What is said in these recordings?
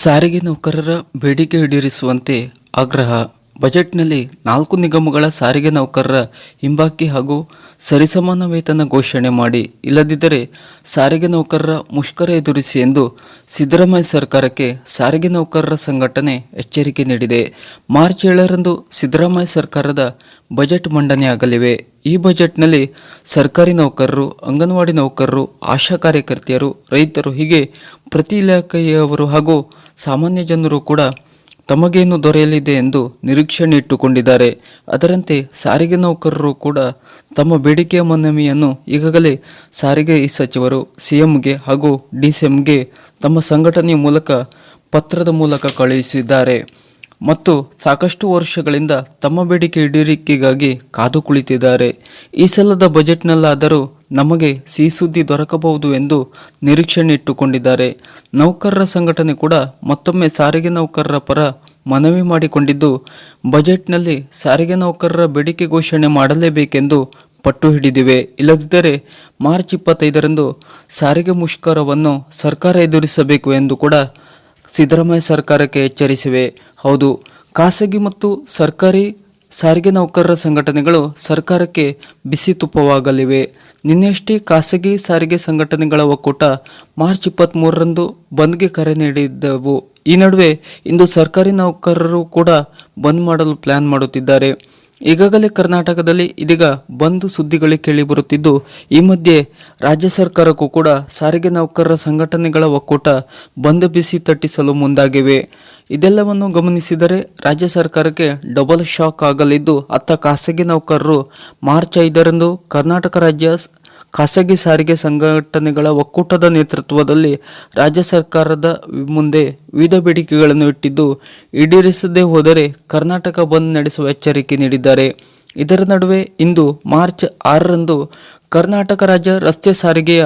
ಸಾರಿಗೆ ನೌಕರರ ಬೇಡಿಕೆ ಈಡೇರಿಸುವಂತೆ ಆಗ್ರಹ. ಬಜೆಟ್ನಲ್ಲಿ ನಾಲ್ಕು ನಿಗಮಗಳ ಸಾರಿಗೆ ನೌಕರರ ಹಿಂಬಾಕಿ ಹಾಗೂ ಸರಿಸಮಾನ ವೇತನ ಘೋಷಣೆ ಮಾಡಿ. ಇಲ್ಲದಿದ್ದರೆ ಸಾರಿಗೆ ನೌಕರರ ಮುಷ್ಕರ ಎದುರಿಸಿ ಎಂದು ಸಿದ್ದರಾಮಯ್ಯ ಸರ್ಕಾರಕ್ಕೆ ಸಾರಿಗೆ ನೌಕರರ ಸಂಘಟನೆ ಎಚ್ಚರಿಕೆ ನೀಡಿದೆ. ಮಾರ್ಚ್ ಏಳರಂದು ಸಿದ್ದರಾಮಯ್ಯ ಸರ್ಕಾರದ ಬಜೆಟ್ ಮಂಡನೆಯಾಗಲಿವೆ ಈ ಬಜೆಟ್ನಲ್ಲಿ ಸರ್ಕಾರಿ ನೌಕರರು, ಅಂಗನವಾಡಿ ನೌಕರರು, ಆಶಾ ಕಾರ್ಯಕರ್ತೆಯರು, ರೈತರು ಹೀಗೆ ಪ್ರತಿ ಇಲಾಖೆಯವರು ಹಾಗೂ ಸಾಮಾನ್ಯ ಜನರು ಕೂಡ ತಮಗೇನು ದೊರೆಯಲಿದೆ ಎಂದು ನಿರೀಕ್ಷಣೆ ಇಟ್ಟುಕೊಂಡಿದ್ದಾರೆ. ಅದರಂತೆ ಸಾರಿಗೆ ನೌಕರರು ಕೂಡ ತಮ್ಮ ಬೇಡಿಕೆಯ ಮನವಿಯನ್ನು ಈಗಾಗಲೇ ಸಾರಿಗೆ ಸಚಿವರು, ಸಿಎಂಗೆ ಹಾಗೂ ಡಿಸಿಎಂಗೆ ತಮ್ಮ ಸಂಘಟನೆಯ ಮೂಲಕ ಪತ್ರದ ಮೂಲಕ ಕಳುಹಿಸಿದ್ದಾರೆ. ಮತ್ತು ಸಾಕಷ್ಟು ವರ್ಷಗಳಿಂದ ತಮ್ಮ ಬೇಡಿಕೆ ಈಡೇರಿಕೆಗಾಗಿ ಕಾದು ಕುಳಿತಿದ್ದಾರೆ. ಈ ಸಲದ ಬಜೆಟ್ನಲ್ಲಾದರೂ ನಮಗೆ ಸಿಹಿ ಸುದ್ದಿ ದೊರಕಬಹುದು ಎಂದು ನಿರೀಕ್ಷಣೆ ಇಟ್ಟುಕೊಂಡಿದ್ದಾರೆ. ನೌಕರರ ಸಂಘಟನೆ ಕೂಡ ಮತ್ತೊಮ್ಮೆ ಸಾರಿಗೆ ನೌಕರರ ಪರ ಮನವಿ ಮಾಡಿಕೊಂಡಿದ್ದು, ಬಜೆಟ್ನಲ್ಲಿ ಸಾರಿಗೆ ನೌಕರರ ಬೇಡಿಕೆ ಘೋಷಣೆ ಮಾಡಲೇಬೇಕೆಂದು ಪಟ್ಟು ಹಿಡಿದಿವೆ. ಇಲ್ಲದಿದ್ದರೆ ಮಾರ್ಚ್ ಇಪ್ಪತ್ತೈದರಂದು ಸಾರಿಗೆ ಮುಷ್ಕರವನ್ನು ಸರ್ಕಾರ ಎದುರಿಸಬೇಕು ಎಂದು ಕೂಡ ಸಿದ್ದರಾಮಯ್ಯ ಸರ್ಕಾರಕ್ಕೆ ಎಚ್ಚರಿಸಿವೆ. ಹೌದು, ಖಾಸಗಿ ಮತ್ತು ಸರ್ಕಾರಿ ಸಾರಿಗೆ ನೌಕರರ ಸಂಘಟನೆಗಳು ಸರ್ಕಾರಕ್ಕೆ ಬಿಸಿ ತುಪ್ಪವಾಗಲಿವೆ. ನಿನ್ನೆಯಷ್ಟೇ ಖಾಸಗಿ ಸಾರಿಗೆ ಸಂಘಟನೆಗಳ ಒಕ್ಕೂಟ ಮಾರ್ಚ್ ಇಪ್ಪತ್ತ್ಮೂರರಂದು ಬಂದ್ಗೆ ಕರೆ ನೀಡಿದ್ದವು. ಈ ನಡುವೆ ಇಂದು ಸರ್ಕಾರಿ ನೌಕರರು ಕೂಡ ಬಂದ್ ಮಾಡಲು ಪ್ಲಾನ್ ಮಾಡುತ್ತಿದ್ದಾರೆ. ಈಗಾಗಲೇ ಕರ್ನಾಟಕದಲ್ಲಿ ಇದೀಗ ಬಂದ್ ಸುದ್ದಿಗಳು ಕೇಳಿಬರುತ್ತಿದ್ದು ಈ ಮಧ್ಯೆ ರಾಜ್ಯ ಸರ್ಕಾರಕ್ಕೂ ಕೂಡ ಸಾರಿಗೆ ನೌಕರರ ಸಂಘಟನೆಗಳ ಒಕ್ಕೂಟ ಬಂದ್ ಬಿಸಿ ತಟ್ಟಿಸಲು ಮುಂದಾಗಿವೆ. ಇದೆಲ್ಲವನ್ನು ಗಮನಿಸಿದರೆ ರಾಜ್ಯ ಸರ್ಕಾರಕ್ಕೆ ಡಬಲ್ ಶಾಕ್ ಆಗಲಿದ್ದು, ಅತ್ತ ಖಾಸಗಿ ನೌಕರರು ಮಾರ್ಚ್ ಐದರಂದು ಕರ್ನಾಟಕ ರಾಜ್ಯ ಖಾಸಗಿ ಸಾರಿಗೆ ಸಂಘಟನೆಗಳ ಒಕ್ಕೂಟದ ನೇತೃತ್ವದಲ್ಲಿ ರಾಜ್ಯ ಸರ್ಕಾರದ ಮುಂದೆ ವಿವಿಧ ಬೇಡಿಕೆಗಳನ್ನು ಇಟ್ಟಿದ್ದು, ಈಡೇರಿಸದೇ ಹೋದರೆ ಕರ್ನಾಟಕ ಬಂದ್ ನಡೆಸುವ ಎಚ್ಚರಿಕೆ ನೀಡಿದ್ದಾರೆ. ಇದರ ನಡುವೆ ಇಂದು ಮಾರ್ಚ್ ಆರರಂದು ಕರ್ನಾಟಕ ರಾಜ್ಯ ರಸ್ತೆ ಸಾರಿಗೆಯ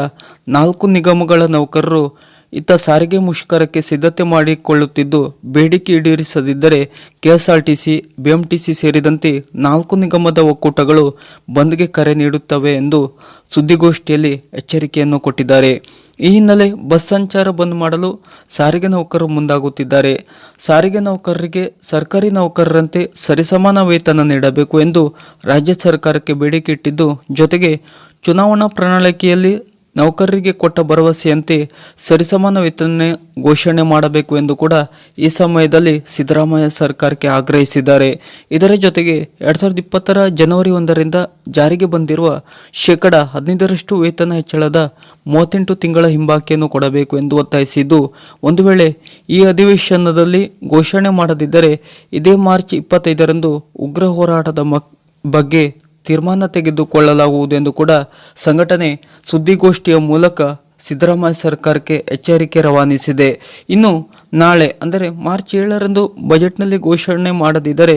ನಾಲ್ಕು ನಿಗಮಗಳ ನೌಕರರು ಇತ್ತ ಸಾರಿಗೆ ಮುಷ್ಕರಕ್ಕೆ ಸಿದ್ಧತೆ ಮಾಡಿಕೊಳ್ಳುತ್ತಿದ್ದು ಬೇಡಿಕೆ ಈಡೇರಿಸದಿದ್ದರೆ ಕೆಎಸ್ಆರ್ಟಿಸಿ, ಬಿಎಂಟಿಸಿ ಸೇರಿದಂತೆ ನಾಲ್ಕು ನಿಗಮದ ಒಕ್ಕೂಟಗಳು ಬಂದ್ಗೆ ಕರೆ ನೀಡುತ್ತವೆ ಎಂದು ಸುದ್ದಿಗೋಷ್ಠಿಯಲ್ಲಿ ಎಚ್ಚರಿಕೆಯನ್ನು ಕೊಟ್ಟಿದ್ದಾರೆ. ಈ ಹಿನ್ನೆಲೆ ಬಸ್ ಸಂಚಾರ ಬಂದ್ ಮಾಡಲು ಸಾರಿಗೆ ನೌಕರರು ಮುಂದಾಗುತ್ತಿದ್ದಾರೆ. ಸಾರಿಗೆ ನೌಕರರಿಗೆ ಸರ್ಕಾರಿ ನೌಕರರಂತೆ ಸರಿಸಮಾನ ವೇತನ ನೀಡಬೇಕು ಎಂದು ರಾಜ್ಯ ಸರ್ಕಾರಕ್ಕೆ ಬೇಡಿಕೆ ಇಟ್ಟಿದ್ದು ಜೊತೆಗೆ ಚುನಾವಣಾ ಪ್ರಣಾಳಿಕೆಯಲ್ಲಿ ನೌಕರರಿಗೆ ಕೊಟ್ಟ ಭರವಸೆಯಂತೆ ಸರಿಸಮಾನ ವೇತನ ಘೋಷಣೆ ಮಾಡಬೇಕು ಎಂದು ಕೂಡ ಈ ಸಮಯದಲ್ಲಿ ಸಿದ್ದರಾಮಯ್ಯ ಸರ್ಕಾರಕ್ಕೆ ಆಗ್ರಹಿಸಿದ್ದಾರೆ. ಇದರ ಜೊತೆಗೆ ಎರಡ್ ಸಾವಿರದ ಇಪ್ಪತ್ತರ ಜನವರಿ ಒಂದರಿಂದ ಜಾರಿಗೆ ಬಂದಿರುವ ಶೇಕಡ ಹದಿನೈದರಷ್ಟು ವೇತನ ಹೆಚ್ಚಳದ ಮೂವತ್ತೆಂಟು ತಿಂಗಳ ಹಿಂಬಾಕಿಯನ್ನು ಕೊಡಬೇಕು ಎಂದು ಒತ್ತಾಯಿಸಿದ್ದು, ಒಂದು ವೇಳೆ ಈ ಅಧಿವೇಶನದಲ್ಲಿ ಘೋಷಣೆ ಮಾಡದಿದ್ದರೆ ಇದೇ ಮಾರ್ಚ್ ಇಪ್ಪತ್ತೈದರಂದು ಉಗ್ರ ಹೋರಾಟದ ಬಗ್ಗೆ ತೀರ್ಮಾನ ತೆಗೆದುಕೊಳ್ಳಲಾಗುವುದು ಎಂದು ಕೂಡ ಸಂಘಟನೆ ಸುದ್ದಿಗೋಷ್ಠಿಯ ಮೂಲಕ ಸಿದ್ದರಾಮಯ್ಯ ಸರ್ಕಾರಕ್ಕೆ ಎಚ್ಚರಿಕೆ ರವಾನಿಸಿದೆ. ಇನ್ನು ನಾಳೆ, ಅಂದರೆ ಮಾರ್ಚ್ ಏಳರಂದು ಬಜೆಟ್ನಲ್ಲಿ ಘೋಷಣೆ ಮಾಡದಿದ್ದರೆ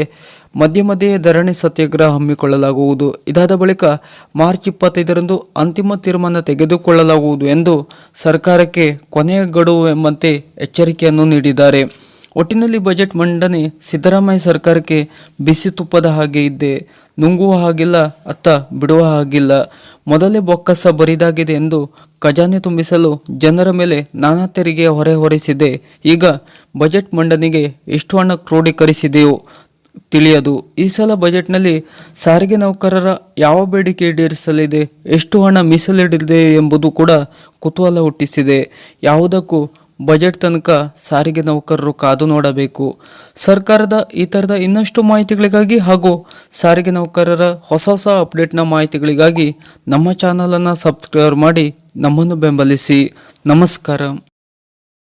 ಮಧ್ಯೆ ಮಧ್ಯೆ ಧರಣಿ ಸತ್ಯಾಗ್ರಹ ಹಮ್ಮಿಕೊಳ್ಳಲಾಗುವುದು. ಇದಾದ ಬಳಿಕ ಮಾರ್ಚ್ ಇಪ್ಪತ್ತೈದರಂದು ಅಂತಿಮ ತೀರ್ಮಾನ ತೆಗೆದುಕೊಳ್ಳಲಾಗುವುದು ಎಂದು ಸರ್ಕಾರಕ್ಕೆ ಕೊನೆಯ ಗಡುವು ಎಂಬಂತೆ ಎಚ್ಚರಿಕೆಯನ್ನು ನೀಡಿದ್ದಾರೆ. ಒಟ್ಟಿನಲ್ಲಿ ಬಜೆಟ್ ಮಂಡನೆ ಸಿದ್ದರಾಮಯ್ಯ ಸರ್ಕಾರಕ್ಕೆ ಬಿಸಿ ತುಪ್ಪದ ಹಾಗೆ ಇದ್ದೆ, ನುಂಗುವ ಹಾಗಿಲ್ಲ, ಅತ್ತ ಬಿಡುವ ಹಾಗಿಲ್ಲ. ಮೊದಲೇ ಬೊಕ್ಕಸ ಬರಿದಾಗಿದೆ ಎಂದು ಖಜಾನೆ ತುಂಬಿಸಲು ಜನರ ಮೇಲೆ ನಾನಾ ತೆರಿಗೆ ಹೊರೆ ಹೊರಿಸಿದೆ. ಈಗ ಬಜೆಟ್ ಮಂಡನೆಗೆ ಎಷ್ಟು ಹಣ ಕ್ರೋಢೀಕರಿಸಿದೆಯೋ ತಿಳಿಯದು. ಈ ಸಲ ಬಜೆಟ್ನಲ್ಲಿ ಸಾರಿಗೆ ನೌಕರರ ಯಾವ ಬೇಡಿಕೆ ಈಡೇರಿಸಲಿದೆ, ಎಷ್ಟು ಹಣ ಮೀಸಲಿಡಿದೆ ಎಂಬುದು ಕೂಡ ಕುತೂಹಲ ಹುಟ್ಟಿಸಿದೆ. ಯಾವುದಕ್ಕೂ ಬಜೆಟ್ ತನಕ ಸಾರಿಗೆ ನೌಕರರು ಕಾದು ನೋಡಬೇಕು. ಸರ್ಕಾರದ ಈ ಥರದ ಇನ್ನಷ್ಟು ಮಾಹಿತಿಗಳಿಗಾಗಿ ಹಾಗೂ ಸಾರಿಗೆ ನೌಕರರ ಹೊಸ ಹೊಸ ಅಪ್ಡೇಟ್ನ ಮಾಹಿತಿಗಳಿಗಾಗಿ ನಮ್ಮ ಚಾನಲನ್ನು ಸಬ್ಸ್ಕ್ರೈಬ್ ಮಾಡಿ ನಮ್ಮನ್ನು ಬೆಂಬಲಿಸಿ. ನಮಸ್ಕಾರ.